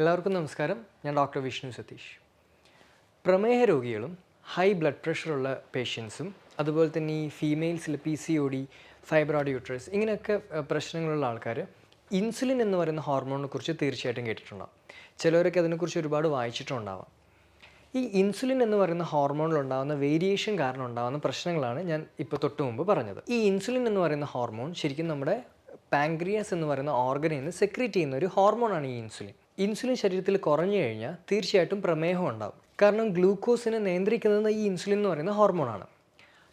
എല്ലാവർക്കും നമസ്കാരം. ഞാൻ ഡോക്ടർ വിഷ്ണു സതീഷ്. പ്രമേഹ രോഗികളും ഹൈ ബ്ലഡ് പ്രഷറുള്ള പേഷ്യൻസും അതുപോലെ തന്നെ ഈ ഫീമെയിൽസിൽ P C O D fibroid uterus ഇങ്ങനെയൊക്കെ പ്രശ്നങ്ങളുള്ള ആൾക്കാർ ഇൻസുലിൻ എന്ന് പറയുന്ന ഹോർമോണിനെ കുറിച്ച് തീർച്ചയായിട്ടും കേട്ടിട്ടുണ്ടാവും. ചിലവരൊക്കെ അതിനെക്കുറിച്ച് ഒരുപാട് വായിച്ചിട്ടുണ്ടാവാം. ഈ ഇൻസുലിൻ എന്ന് പറയുന്ന ഹോർമോണിൽ ഉണ്ടാകുന്ന വേരിയേഷൻ കാരണം ഉണ്ടാകുന്ന പ്രശ്നങ്ങളാണ് ഞാൻ ഇപ്പോൾ തൊട്ട് മുമ്പ് പറഞ്ഞത്. ഈ ഇൻസുലിൻ എന്ന് പറയുന്ന ഹോർമോൺ ശരിക്കും നമ്മുടെ പാങ്ക്രിയാസ് എന്ന് പറയുന്ന ഓർഗനിൽ നിന്ന് സെക്രീറ്റ് ചെയ്യുന്ന ഒരു ഹോർമോണാണ് ഈ ഇൻസുലിൻ ഇൻസുലിൻ ശരീരത്തിൽ കുറഞ്ഞു കഴിഞ്ഞാൽ തീർച്ചയായിട്ടും പ്രമേഹം ഉണ്ടാകും കാരണം ഗ്ലൂക്കോസിനെ നിയന്ത്രിക്കുന്നത് ഈ ഇൻസുലിൻ എന്ന് പറയുന്ന ഹോർമോണാണ്.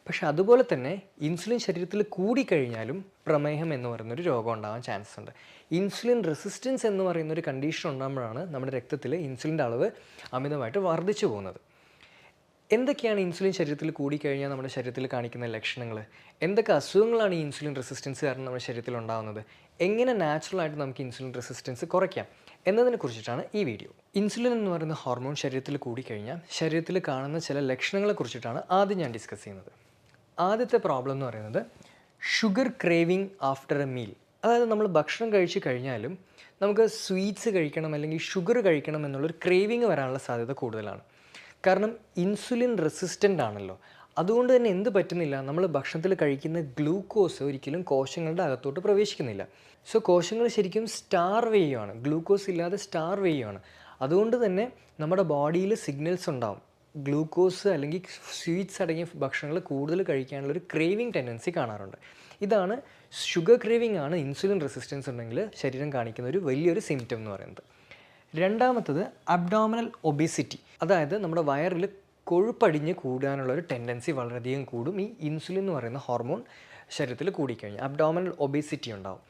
പക്ഷെ അതുപോലെ തന്നെ ഇൻസുലിൻ ശരീരത്തിൽ കൂടിക്കഴിഞ്ഞാലും പ്രമേഹം എന്ന് പറയുന്നൊരു രോഗം ഉണ്ടാകാൻ ചാൻസ് ഉണ്ട്. ഇൻസുലിൻ റെസിസ്റ്റൻസ് എന്ന് പറയുന്ന ഒരു കണ്ടീഷൻ ഉണ്ടാകുമ്പോഴാണ് നമ്മുടെ രക്തത്തിൽ ഇൻസുലിന്റെ അളവ് അമിതമായിട്ട് വർദ്ധിച്ചു പോകുന്നത്. എന്തൊക്കെയാണ് ഇൻസുലിൻ ശരീരത്തിൽ കൂടിക്കഴിഞ്ഞാൽ നമ്മുടെ ശരീരത്തിൽ കാണിക്കുന്ന ലക്ഷണങ്ങൾ? എന്തൊക്കെ അസുഖങ്ങളാണ് ഈ ഇൻസുലിൻ റെസിസ്റ്റൻസ് കാരണം നമ്മുടെ ശരീരത്തിൽ ഉണ്ടാകുന്നത്? എങ്ങനെ നാച്ചുറലായിട്ട് നമുക്ക് ഇൻസുലിൻ റെസിസ്റ്റൻസ് കുറയ്ക്കാം? എന്നതിനെ കുറിച്ചിട്ടാണ് ഈ വീഡിയോ. ഇൻസുലിൻ എന്ന് പറയുന്ന ഹോർമോൺ ശരീരത്തിൽ കൂടിക്കഴിഞ്ഞാൽ ശരീരത്തിൽ കാണുന്ന ചില ലക്ഷണങ്ങളെ കുറിച്ചിട്ടാണ് ആദ്യം ഞാൻ ഡിസ്കസ് ചെയ്യുന്നത്. ആദ്യത്തെ പ്രോബ്ലം എന്ന് പറയുന്നത് sugar craving after a meal അതായത് നമ്മൾ ഭക്ഷണം കഴിച്ചു കഴിഞ്ഞാലും നമുക്ക് സ്വീറ്റ്സ് കഴിക്കണം അല്ലെങ്കിൽ ഷുഗർ കഴിക്കണം എന്നുള്ളൊരു ക്രേവിങ് വരാനുള്ള സാധ്യത കൂടുതലാണ്. കാരണം ഇൻസുലിൻ റെസിസ്റ്റന്റ് ആണല്ലോ. അതുകൊണ്ട് തന്നെ എന്ത് പറ്റുന്നില്ല? നമ്മൾ ഭക്ഷണത്തിൽ കഴിക്കുന്ന ഗ്ലൂക്കോസ് ഒരിക്കലും കോശങ്ങളുടെ അകത്തോട്ട് പ്രവേശിക്കുന്നില്ല. സോ കോശങ്ങൾ ശരിക്കും സ്റ്റാർവ് ചെയ്യുകയാണ് ഗ്ലൂക്കോസ് ഇല്ലാതെ സ്റ്റാർവ് ചെയ്യുകയാണ് അതുകൊണ്ട് തന്നെ നമ്മുടെ ബോഡിയിൽ സിഗ്നൽസ് ഉണ്ടാവും. ഗ്ലൂക്കോസ് അല്ലെങ്കിൽ സ്വീറ്റ്സ് അടങ്ങിയ ഭക്ഷണങ്ങൾ കൂടുതൽ കഴിക്കാനുള്ള ഒരു ക്രേവിങ് ടെൻഡൻസി കാണാറുണ്ട്. ഇതാണ് ഷുഗർ ക്രേവിംഗ് ആണ് ഇൻസുലിൻ റെസിസ്റ്റൻസ് ഉണ്ടെങ്കിൽ ശരീരം കാണിക്കുന്ന ഒരു വലിയൊരു സിംറ്റം എന്ന് പറയുന്നത്. രണ്ടാമത്തത് അബ്ഡോമിനൽ ഒബിസിറ്റി അതായത് നമ്മുടെ വയറിൽ കൊഴുപ്പടിഞ്ഞ് കൂടാനുള്ള ഒരു ടെൻഡൻസി വളരെയധികം കൂടും. ഈ ഇൻസുലിൻ എന്ന് പറയുന്ന ഹോർമോൺ ശരീരത്തിൽ കൂടിക്കഴിഞ്ഞാൽ അബ്ഡോമിനൽ ഒബേസിറ്റി ഉണ്ടാവും.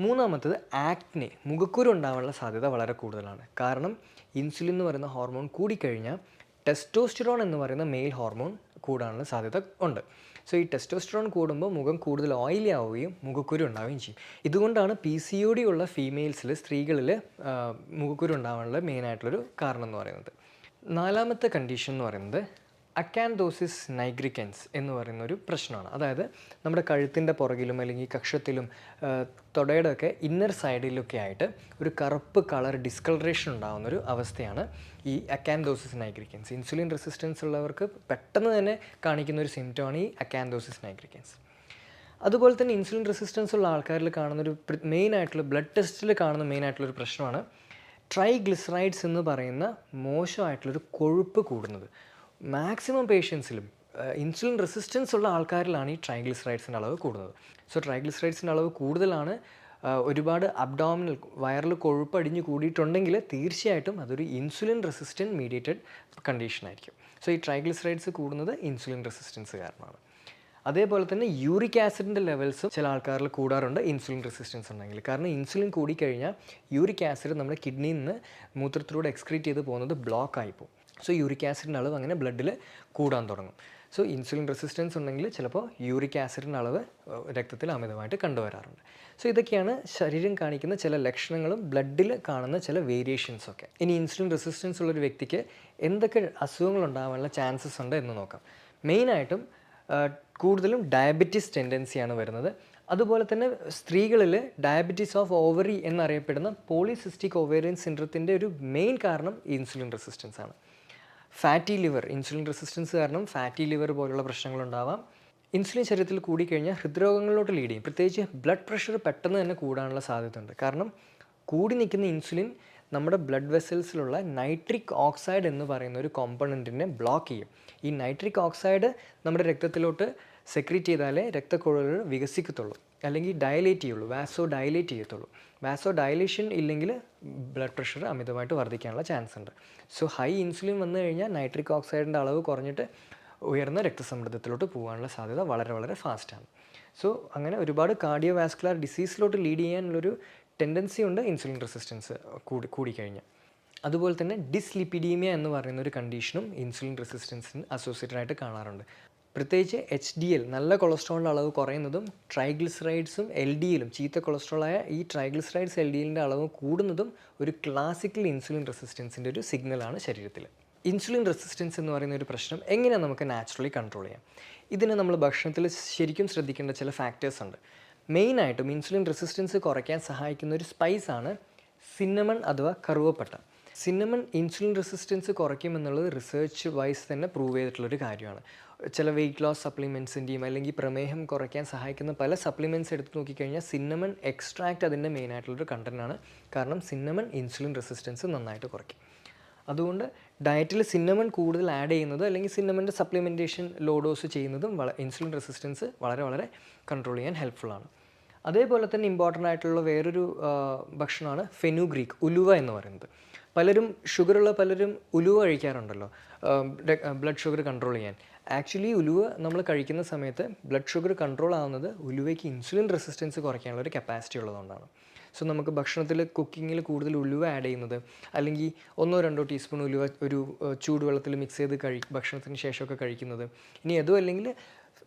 മൂന്നാമത്തത് ആക്നെ മുഖക്കുരു ഉണ്ടാവാനുള്ള സാധ്യത വളരെ കൂടുതലാണ്. കാരണം ഇൻസുലിൻ എന്ന് പറയുന്ന ഹോർമോൺ കൂടിക്കഴിഞ്ഞാൽ ടെസ്റ്റോസ്റ്റിറോൺ എന്ന് പറയുന്ന മെയിൽ ഹോർമോൺ കൂടാനുള്ള സാധ്യത ഉണ്ട്. സോ ഈ ടെസ്റ്റോസ്റ്റിറോൺ കൂടുമ്പോൾ മുഖം കൂടുതൽ ഓയിലി ആവുകയും മുഖക്കുരു ഉണ്ടാവുകയും ചെയ്യും. ഇതുകൊണ്ടാണ് പി സി ഒ ഡി ഉള്ള ഫീമെയിൽസിൽ സ്ത്രീകളിൽ മുഖക്കുരു ഉണ്ടാവാനുള്ള മെയിനായിട്ടുള്ളൊരു കാരണം എന്ന് പറയുന്നത്. നാലാമത്തെ കണ്ടീഷൻ എന്ന് പറയുന്നത് അക്കാൻഡോസിസ് നൈഗ്രിക്കൻസ് എന്ന് പറയുന്ന ഒരു പ്രശ്നമാണ്. അതായത് നമ്മുടെ കഴുത്തിന്റെ പുറകിലും അല്ലെങ്കിൽ കക്ഷത്തിലും തുടയുടെ ഒക്കെ ഇന്നർ സൈഡിലൊക്കെ ആയിട്ട് ഒരു കറുപ്പ് കളർ ഡിസ്കളറേഷൻ ഉണ്ടാകുന്ന ഒരു അവസ്ഥയാണ് ഈ അക്കാൻഡോസിസ് നൈഗ്രിക്കൻസ് ഇൻസുലിൻ റെസിസ്റ്റൻസ് ഉള്ളവർക്ക് പെട്ടെന്ന് തന്നെ കാണിക്കുന്ന ഒരു സിംറ്റമാണ് ഈ അക്കാൻഡോസിസ് നൈഗ്രിക്കൻസ് അതുപോലെ തന്നെ ഇൻസുലിൻ റെസിസ്റ്റൻസ് ഉള്ള ആൾക്കാരിൽ കാണുന്ന ഒരു മെയിൻ ആയിട്ടുള്ള ബ്ലഡ് ടെസ്റ്റിൽ കാണുന്ന മെയിൻ ആയിട്ടുള്ള ഒരു പ്രശ്നമാണ് ട്രൈഗ്ലിസറൈഡ്സ് എന്ന് പറയുന്ന മോശമായിട്ടുള്ളൊരു കൊഴുപ്പ് കൂടുന്നത്. മാക്സിമം പേഷ്യൻസിലും ഇൻസുലിൻ റെസിസ്റ്റൻസ് ഉള്ള ആൾക്കാരിലാണ് ഈ ട്രൈഗ്ലിസറൈഡ്സിന്റെ അളവ് കൂടുന്നത്. സോ ട്രൈഗ്ലിസറൈഡ്സിന്റെ അളവ് കൂടുതലാണ്. ഒരുപാട് അബ്ഡോമിനൽ വയറിൽ കൊഴുപ്പ് അടിഞ്ഞു കൂടിയിട്ടുണ്ടെങ്കിൽ തീർച്ചയായിട്ടും അതൊരു ഇൻസുലിൻ റെസിസ്റ്റന്റ് മീഡിയേറ്റഡ് കണ്ടീഷൻ ആയിരിക്കും. സോ ഈ ട്രൈഗ്ലിസറൈഡ്സ് കൂടുന്നത് ഇൻസുലിൻ റെസിസ്റ്റൻസ് കാരണമാണ്. അതേപോലെ തന്നെ യൂറിക് ആസിഡിന്റെ ലെവൽസും ചില ആൾക്കാരിൽ കൂടാറുണ്ട്. ഇൻസുലിൻ റെസിസ്റ്റൻസ് ഉണ്ടെങ്കിൽ. കാരണം ഇൻസുലിൻ കൂടിക്കഴിഞ്ഞാൽ യൂറിക് ആസിഡ് നമ്മുടെ കിഡ്നിയിൽ നിന്ന് മൂത്രത്തിലൂടെ എക്സ്ക്രീറ്റ് ചെയ്ത് പോകുന്നത് ബ്ലോക്ക് ആയിപ്പോവും സോ യൂറിക് ആസിഡിന്റെ അളവ് അങ്ങനെ ബ്ലഡിൽ കൂടാൻ തുടങ്ങും. സോ ഇൻസുലിൻ റെസിസ്റ്റൻസ് ഉണ്ടെങ്കിൽ ചിലപ്പോൾ യൂറിക് ആസിഡിന്റെ അളവ് രക്തത്തിൽ അമിതമായിട്ട് കണ്ടുവരാറുണ്ട്. സോ ഇതൊക്കെയാണ് ശരീരം കാണിക്കുന്ന ചില ലക്ഷണങ്ങളും ബ്ലഡിൽ കാണുന്ന ചില വേരിയേഷൻസ് ഒക്കെ. ഇനി ഇൻസുലിൻ റെസിസ്റ്റൻസ് ഉള്ള ഒരു വ്യക്തിക്ക് എന്തൊക്കെ അസുഖങ്ങൾ ഉണ്ടാകാനുള്ള ചാൻസസ് ഉണ്ട് എന്ന് നോക്കാം. മെയിനായിട്ടും കൂടുതലും ഡയബറ്റീസ് ടെൻഡൻസിയാണ് വരുന്നത്. അതുപോലെ തന്നെ സ്ത്രീകളിൽ ഡയബറ്റീസ് ഓഫ് ഓവറി എന്നറിയപ്പെടുന്ന പോളിസിസ്റ്റിക് ഓവേറിയൻ സിൻഡ്രത്തിന്റെ ഒരു മെയിൻ കാരണം ഇൻസുലിൻ റെസിസ്റ്റൻസ് ആണ്. ഫാറ്റി ലിവർ ഇൻസുലിൻ റെസിസ്റ്റൻസ് കാരണം ഫാറ്റി ലിവർ പോലുള്ള പ്രശ്നങ്ങളുണ്ടാവാം. ഇൻസുലിൻ ശരീരത്തിൽ കൂടിക്കഴിഞ്ഞാൽ ഹൃദ്രോഗങ്ങളിലോട്ട് ലീഡ് ചെയ്യും. പ്രത്യേകിച്ച് ബ്ലഡ് പ്രഷർ പെട്ടെന്ന് തന്നെ കൂടാനുള്ള സാധ്യതയുണ്ട്. കാരണം കൂടി നിൽക്കുന്ന ഇൻസുലിൻ നമ്മുടെ ബ്ലഡ് വെസൽസിലുള്ള നൈട്രിക് ഓക്സൈഡ് എന്ന് പറയുന്ന ഒരു കോമ്പണന്റിനെ ബ്ലോക്ക് ചെയ്യും. ഈ നൈട്രിക് ഓക്സൈഡ് നമ്മുടെ രക്തത്തിലോട്ട് സെക്രീറ്റ് ചെയ്താലേ രക്തക്കുഴലുകൾ വികസിക്കത്തുള്ളൂ അല്ലെങ്കിൽ ഡയലേറ്റ് ചെയ്യുള്ളൂ വാസോ ഡയലേറ്റ് ചെയ്യത്തുള്ളൂ. വാസോ ഡയലേഷൻ ഇല്ലെങ്കിൽ ബ്ലഡ് പ്രഷർ അമിതമായിട്ട് വർദ്ധിക്കാനുള്ള ചാൻസ് ഉണ്ട്. സോ ഹൈ ഇൻസുലിൻ വന്നു കഴിഞ്ഞാൽ നൈട്രിക് ഓക്സൈഡിന്റെ അളവ് കുറഞ്ഞിട്ട് ഉയർന്ന രക്തസമ്മർദ്ദത്തിലോട്ട് പോകാനുള്ള സാധ്യത വളരെ വളരെ ഫാസ്റ്റാണ് സോ അങ്ങനെ ഒരുപാട് കാർഡിയോ വാസ്കുലർ ഡിസീസിലോട്ട് ലീഡ് ചെയ്യാനുള്ളൊരു ടെൻഡൻസി ഉണ്ട് ഇൻസുലിൻ റെസിസ്റ്റൻസ് കൂടി കൂടിക്കഴിഞ്ഞാൽ അതുപോലെ തന്നെ ഡിസ്ലിപ്പിഡീമിയ എന്ന് പറയുന്ന ഒരു കണ്ടീഷനും ഇൻസുലിൻ റെസിസ്റ്റൻസിന് അസോസിയേറ്റഡ് ആയിട്ട് കാണാറുണ്ട്. പ്രത്യേകിച്ച് എച്ച് ഡി എൽ നല്ല കൊളസ്ട്രോളിന്റെ അളവ് കുറയുന്നതും ട്രൈഗ്ലിസറൈഡ്സും എൽ ഡി എല്ലും ചീത്ത കൊളസ്ട്രോളായ ഈ ട്രൈഗ്ലിസറൈഡ്സ് എൽ ഡി എല്ലിന്റെ അളവ് കൂടുന്നതും ഒരു ക്ലാസിക്കൽ ഇൻസുലിൻ റെസിസ്റ്റൻസിന്റെ ഒരു സിഗ്നലാണ് ശരീരത്തിൽ. ഇൻസുലിൻ റെസിസ്റ്റൻസ് എന്ന് പറയുന്ന ഒരു പ്രശ്നം എങ്ങനെ നമുക്ക് നാച്ചുറലി കൺട്രോൾ ചെയ്യാം? ഇതിന് നമ്മൾ ഭക്ഷണത്തിൽ ശരിക്കും ശ്രദ്ധിക്കേണ്ട ചില ഫാക്ടേഴ്സ് ഉണ്ട്. മെയിനായിട്ടും ഇൻസുലിൻ റെസിസ്റ്റൻസ് കുറയ്ക്കാൻ സഹായിക്കുന്ന ഒരു സ്പൈസാണ് സിന്നമൺ അഥവാ കറുവപ്പട്ട. സിന്നമൺ ഇൻസുലിൻ റെസിസ്റ്റൻസ് കുറയ്ക്കുമെന്നുള്ളത് റിസർച്ച് വൈസ് തന്നെ പ്രൂവ് ചെയ്തിട്ടുള്ളൊരു കാര്യമാണ്. ചില വെയിറ്റ് ലോസ് സപ്ലിമെൻസിന്റെയും അല്ലെങ്കിൽ പ്രമേഹം കുറയ്ക്കാൻ സഹായിക്കുന്ന പല സപ്ലിമെന്റ്സ് എടുത്ത് നോക്കിക്കഴിഞ്ഞാൽ സിന്നമൺ എക്സ്ട്രാക്റ്റ് അതിന്റെ മെയിൻ ആയിട്ടുള്ളൊരു കണ്ടന്റാണ് കാരണം സിന്നമൺ ഇൻസുലിൻ റെസിസ്റ്റൻസ് നന്നായിട്ട് കുറയ്ക്കും. അതുകൊണ്ട് ഡയറ്റിൽ സിന്നമൺ കൂടുതൽ ആഡ് ചെയ്യുന്നത് അല്ലെങ്കിൽ സിന്നമന്റെ സപ്ലിമെന്റേഷൻ ലോ ഡോസ് ചെയ്യുന്നതും ഇൻസുലിൻ റെസിസ്റ്റൻസ് വളരെ വളരെ കൺട്രോൾ ചെയ്യാൻ ഹെൽപ്ഫുള്ളാണ് അതേപോലെ തന്നെ ഇമ്പോർട്ടന്റ് ആയിട്ടുള്ള വേറൊരു ഭക്ഷണമാണ് ഫെനുഗ്രീക്ക് ഉലുവ എന്ന് പറയുന്നത്. പലരും ഷുഗറുള്ള പലരും ഉലുവ കഴിക്കാറുണ്ടല്ലോ. ബ്ലഡ് ഷുഗർ കൺട്രോൾ ചെയ്യാൻ. ആക്ച്വലി ഉലുവ നമ്മൾ കഴിക്കുന്ന സമയത്ത് ബ്ലഡ് ഷുഗർ കൺട്രോൾ ആവുന്നത് ഉലുവയ്ക്ക് ഇൻസുലിൻ റെസിസ്റ്റൻസ് കുറയ്ക്കാനുള്ള ഒരു കപ്പാസിറ്റി ഉള്ളതുകൊണ്ടാണ്. സോ നമുക്ക് ഭക്ഷണത്തിൽ കുക്കിങ്ങിൽ കൂടുതൽ ഉലുവ ആഡ് ചെയ്യുന്നത് അല്ലെങ്കിൽ ഒന്നോ രണ്ടോ ടീസ്പൂൺ ഉലുവ ഒരു ചൂടുവെള്ളത്തിൽ മിക്സ് ചെയ്ത് കഴി ഭക്ഷണത്തിന് ശേഷമൊക്കെ കഴിക്കുന്നത്. ഇനി അതും അല്ലെങ്കിൽ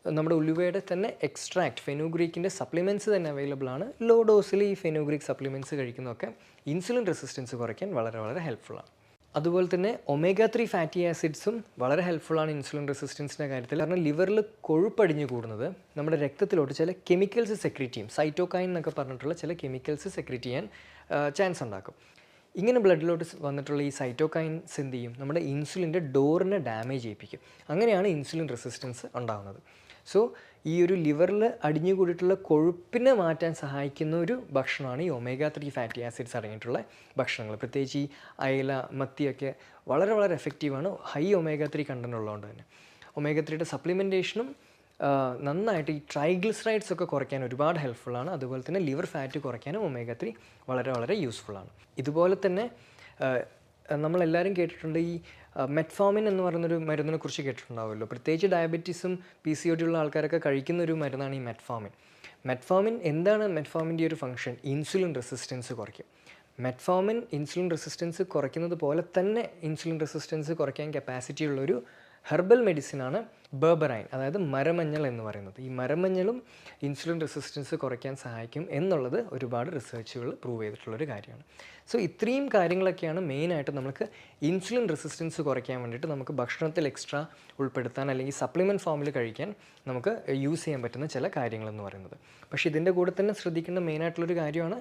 നമ്മുടെ ഉലുവയുടെ തന്നെ എക്സ്ട്രാക്ട് ഫെനുഗ്രീക്കിന്റെ സപ്ലിമെന്റ്സ് തന്നെ അവൈലബിൾ ആണ്. ലോ ഡോസിൽ ഈ ഫെനുഗ്രീക്ക് സപ്ലിമെന്റ്സ് കഴിക്കുന്നതൊക്കെ ഇൻസുലിൻ റെസിസ്റ്റൻസ് കുറയ്ക്കാൻ വളരെ വളരെ ഹെൽപ്ഫുള്ളാണ് അതുപോലെ തന്നെ ഒമേഗ ത്രീ ഫാറ്റി ആസിഡ്സും വളരെ ഹെൽപ്ഫുള്ളാണ് ഇൻസുലിൻ റെസിസ്റ്റൻസിന്റെ കാര്യത്തിൽ. കാരണം ലിവറിൽ കൊഴുപ്പടിഞ്ഞു കൂടുന്നത് നമ്മുടെ രക്തത്തിലോട്ട് ചില കെമിക്കൽസ് സെക്രീറ്റ് ചെയ്യും. സൈറ്റോകൈൻ എന്നൊക്കെ പറഞ്ഞിട്ടുള്ള ചില കെമിക്കൽസ് സെക്രീറ്റ് ചെയ്യാൻ ചാൻസ് ഉണ്ടാക്കും. ഇങ്ങനെ ബ്ലഡിലോട്ട് വന്നിട്ടുള്ള ഈ സൈറ്റോകൈൻ എന്ത് ചെയ്യും? നമ്മുടെ ഇൻസുലിന്റെ ഡോറിനെ ഡാമേജ് ചെയ്യിപ്പിക്കും. അങ്ങനെയാണ് ഇൻസുലിൻ റെസിസ്റ്റൻസ് ഉണ്ടാകുന്നത് സോ ഈ ഒരു ലിവറിൽ അടിഞ്ഞു കൂടിയിട്ടുള്ള കൊഴുപ്പിനെ മാറ്റാൻ സഹായിക്കുന്ന ഒരു ഭക്ഷണമാണ് ഈ ഒമേഗ ത്രീ ഫാറ്റി ആസിഡ്സ് അടങ്ങിയിട്ടുള്ള ഭക്ഷണങ്ങൾ. പ്രത്യേകിച്ച് ഈ അയല മത്തിയൊക്കെ വളരെ വളരെ എഫക്റ്റീവാണ് ഹൈ ഒമേഗ ത്രീ കണ്ടന്റ് ഉള്ളതുകൊണ്ട് തന്നെ. ഒമേഗ ത്രീയുടെ സപ്ലിമെന്റേഷനും നന്നായിട്ട് ഈ ട്രൈഗ്ലിസറൈഡ്സ് ഒക്കെ കുറയ്ക്കാൻ ഒരുപാട് ഹെൽപ്ഫുള്ളാണ് അതുപോലെ തന്നെ ലിവർ ഫാറ്റ് കുറയ്ക്കാനും ഒമേഗ ത്രീ വളരെ വളരെ യൂസ്ഫുള്ളാണ് ഇതുപോലെ തന്നെ നമ്മളെല്ലാവരും കേട്ടിട്ടുണ്ട് ഈ മെറ്റ്ഫോമിൻ എന്ന് പറയുന്നൊരു മരുന്നിനെ കുറിച്ച് കേട്ടിട്ടുണ്ടാവുമല്ലോ. പ്രത്യേകിച്ച് ഡയബറ്റീസും പി സി ഒ ഉള്ള ആൾക്കാരൊക്കെ കഴിക്കുന്ന ഒരു മരുന്നാണ് ഈ മെറ്റ്ഫോമിൻ മെറ്റ്ഫോമിൻ എന്താണ് മെറ്റ്ഫോമിന്റെ ഒരു ഫംഗ്ഷൻ ഇൻസുലിൻ റെസിസ്റ്റൻസ് കുറയ്ക്കും. മെറ്റ്ഫോമിൻ ഇൻസുലിൻ റെസിസ്റ്റൻസ് കുറയ്ക്കുന്നത് പോലെ തന്നെ ഇൻസുലിൻ റെസിസ്റ്റൻസ് കുറയ്ക്കാൻ കപ്പാസിറ്റി ഉള്ളൊരു ഹെർബൽ മെഡിസിനാണ് ബേബറൈൻ അതായത് മരമഞ്ഞൾ എന്ന് പറയുന്നത്. ഈ മരമഞ്ഞളും ഇൻസുലിൻ റെസിസ്റ്റൻസ് കുറയ്ക്കാൻ സഹായിക്കും എന്നുള്ളത് ഒരുപാട് റിസർച്ചുകൾ പ്രൂവ് ചെയ്തിട്ടുള്ളൊരു കാര്യമാണ്. സോ ഇത്രയും കാര്യങ്ങളൊക്കെയാണ് മെയിനായിട്ട് നമുക്ക് ഇൻസുലിൻ റെസിസ്റ്റൻസ് കുറയ്ക്കാൻ വേണ്ടിയിട്ട് നമുക്ക് ഭക്ഷണത്തിൽ എക്സ്ട്രാ ഉൾപ്പെടുത്താൻ അല്ലെങ്കിൽ സപ്ലിമെന്റ് ഫോമിൽ കഴിക്കാൻ നമുക്ക് യൂസ് ചെയ്യാൻ പറ്റുന്ന ചില കാര്യങ്ങളെന്ന് പറയുന്നത്. പക്ഷേ ഇതിന്റെ കൂടെ തന്നെ ശ്രദ്ധിക്കേണ്ട മെയിനായിട്ടുള്ളൊരു കാര്യമാണ്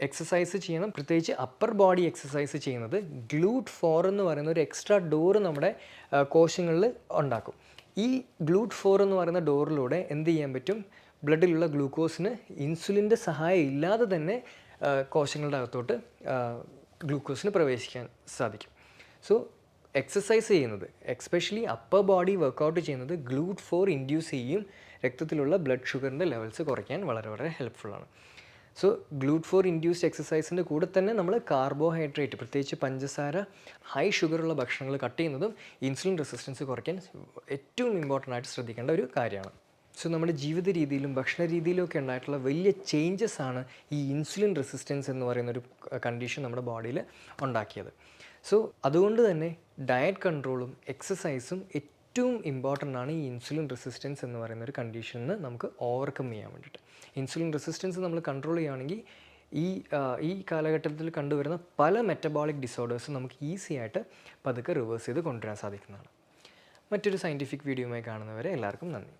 എക്സസൈസ് ചെയ്യണം. പ്രത്യേകിച്ച് അപ്പർ ബോഡി എക്സസൈസ് ചെയ്യുന്നത് ഗ്ലൂട്ട് ഫോർ എന്ന് പറയുന്ന ഒരു എക്സ്ട്രാ ഡോറ് നമ്മുടെ കോശങ്ങളിൽ ഉണ്ടാക്കും. ഈ ഗ്ലൂട്ട് ഫോർ എന്ന് പറയുന്ന ഡോറിലൂടെ എന്ത് ചെയ്യാൻ പറ്റും? ബ്ലഡിലുള്ള ഗ്ലൂക്കോസിന് ഇൻസുലിന്റെ സഹായം ഇല്ലാതെ തന്നെ കോശങ്ങളുടെ അകത്തോട്ട് ഗ്ലൂക്കോസിന് പ്രവേശിക്കാൻ സാധിക്കും. സോ എക്സസൈസ് ചെയ്യുന്നത് എക്സ്പെഷ്യലി അപ്പർ ബോഡി വർക്കൗട്ട് ചെയ്യുന്നത് ഗ്ലൂട്ട് ഫോർ ഇൻഡ്യൂസ് ചെയ്യും. രക്തത്തിലുള്ള ബ്ലഡ് ഷുഗറിന്റെ ലെവൽസ് കുറയ്ക്കാൻ വളരെ വളരെ ഹെൽപ്ഫുള്ളാണ് സോ ഗ്ലൂട്ട് ഫോർ ഇൻഡ്യൂസ്ഡ് എക്സസൈസിന്റെ കൂടെ തന്നെ നമ്മൾ കാർബോഹൈഡ്രേറ്റ് പ്രത്യേകിച്ച് പഞ്ചസാര ഹൈ ഷുഗറുള്ള ഭക്ഷണങ്ങൾ കട്ട് ചെയ്യുന്നതും ഇൻസുലിൻ റെസിസ്റ്റൻസ് കുറയ്ക്കാൻ ഏറ്റവും ഇമ്പോർട്ടന്റ് ആയിട്ട് ശ്രദ്ധിക്കേണ്ട ഒരു കാര്യമാണ്. സോ നമ്മുടെ ജീവിത രീതിയിലും ഭക്ഷണ രീതിയിലും ഒക്കെ ഉണ്ടായിട്ടുള്ള വലിയ ചേഞ്ചസ് ആണ് ഈ ഇൻസുലിൻ റെസിസ്റ്റൻസ് എന്ന് പറയുന്ന ഒരു കണ്ടീഷൻ നമ്മുടെ ബോഡിയിൽ ഉണ്ടാക്കിയത്. സോ അതുകൊണ്ട് തന്നെ ഡയറ്റ് കൺട്രോളും എക്സസൈസും ഏറ്റവും ഇമ്പോർട്ടന്റ് ആണ് ഈ ഇൻസുലിൻ റെസിസ്റ്റൻസ് എന്ന് പറയുന്ന ഒരു കണ്ടീഷനിൽ നമുക്ക് ഓവർകം ചെയ്യാൻ വേണ്ടിയിട്ട്. ഇൻസുലിൻ റെസിസ്റ്റൻസ് നമ്മൾ കൺട്രോൾ ചെയ്യുകയാണെങ്കിൽ ഈ ഈ കാലഘട്ടത്തിൽ കണ്ടുവരുന്ന പല മെറ്റബോളിക് ഡിസോർഡേഴ്സും നമുക്ക് ഈസി ആയിട്ട് പതുക്കെ റിവേഴ്സ് ചെയ്ത് കൊണ്ടുവരാൻ സാധിക്കുന്നതാണ്. മറ്റൊരു സയന്റിഫിക് വീഡിയോയുമായി കാണുന്നവരെ എല്ലാവർക്കും നന്ദി.